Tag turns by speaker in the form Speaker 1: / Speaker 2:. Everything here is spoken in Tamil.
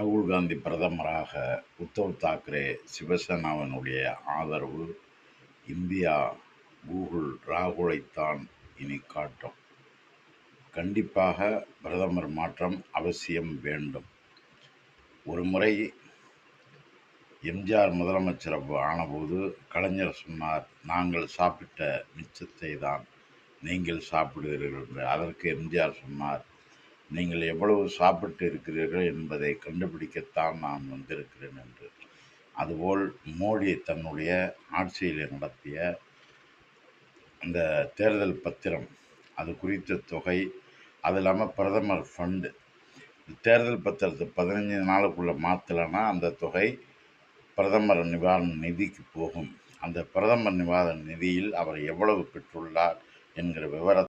Speaker 1: ராகுல் காந்தி பிரதமராக உத்தவ் தாக்கரே சிவசேனாவினுடைய ஆதரவு இந்தியா கூகுள் ராகுலைத்தான் இனி காட்டும். கண்டிப்பாக பிரதமர் மாற்றம் அவசியம் வேண்டும். ஒரு முறை எம்ஜிஆர் முதலமைச்சர் ஆனபோது கலைஞர் சொன்னார் நாங்கள் சாப்பிட்ட மிச்சத்தை தான் நீங்கள் சாப்பிடுகிறீர்கள் என்று. அதற்கு எம்ஜிஆர் சொன்னார் நீங்கள் எவ்வளவு சாப்பிட்டு இருக்கிறீர்கள் என்பதை கண்டுபிடிக்கத்தான் நான் வந்திருக்கிறேன் என்று. அதுபோல் மோடி தன்னுடைய ஆட்சியில் நடத்திய அந்த தேர்தல் பத்திரம் அது குறித்த தொகை அது இல்லாமல் பிரதமர் ஃபண்டு தேர்தல் பத்திரத்தை பதினஞ்சு நாளுக்குள்ளே மாற்றலைன்னா அந்த தொகை பிரதமர் நிவாரண நிதிக்கு போகும். அந்த பிரதமர் நிவாரண நிதியில் அவர் எவ்வளவு பெற்றுள்ளார் என்கிற விவரத்தை